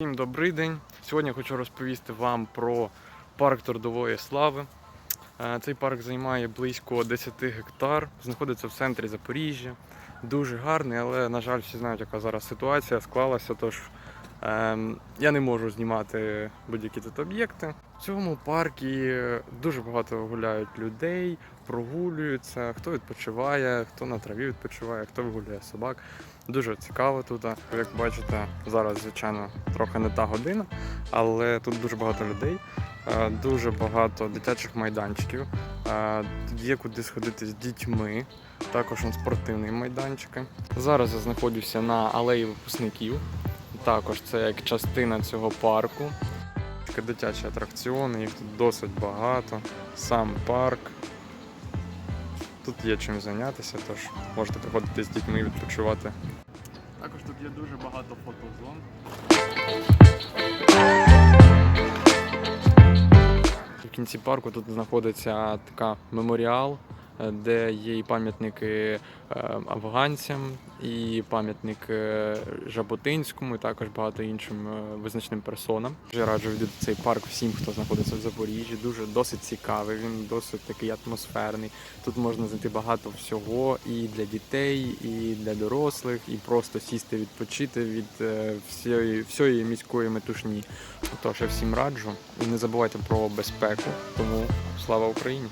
Всім добрий день. Сьогодні хочу розповісти вам про парк трудової слави. Е, Цей парк займає близько 10 гектар, знаходиться в центрі Запоріжжя. Дуже гарний, але, на жаль, всі знають, яка зараз ситуація склалася. Тож я не можу знімати будь-які тут об'єкти. В цьому парку дуже багато гуляють людей, прогулюються, хто відпочиває, хто на траві відпочиває, хто вигуляє собак. Дуже цікаво тут. Як бачите, зараз, звичайно, трохи не та година, але тут дуже багато людей, е, дуже багато дитячих майданчиків. е, є куди сходити з дітьми, також спортивні майданчики. Зараз я знаходжуся на алеї випускників. Також це як частина цього парку. Такі Дитячі атракціони, їх тут досить багато. Сам парк. Тут є чим зайнятися, тож можете приходити з дітьми і відпочивати. Також тут є дуже багато фотозон. В кінці парку тут знаходиться така меморіал, де є і пам'ятники е, афганцям, і пам'ятник е, Жаботинському, і також багато іншим е, визначним персонам. Дуже раджу відвідати цей парк всім, хто знаходиться в Запоріжжі. Дуже досить цікавий. Він досить такий атмосферний. Тут можна знайти багато всього і для дітей, і для дорослих, і просто сісти відпочити від е, всієї, всієї міської метушні. Тож я всім раджу. І не забувайте про безпеку. Тому слава Україні!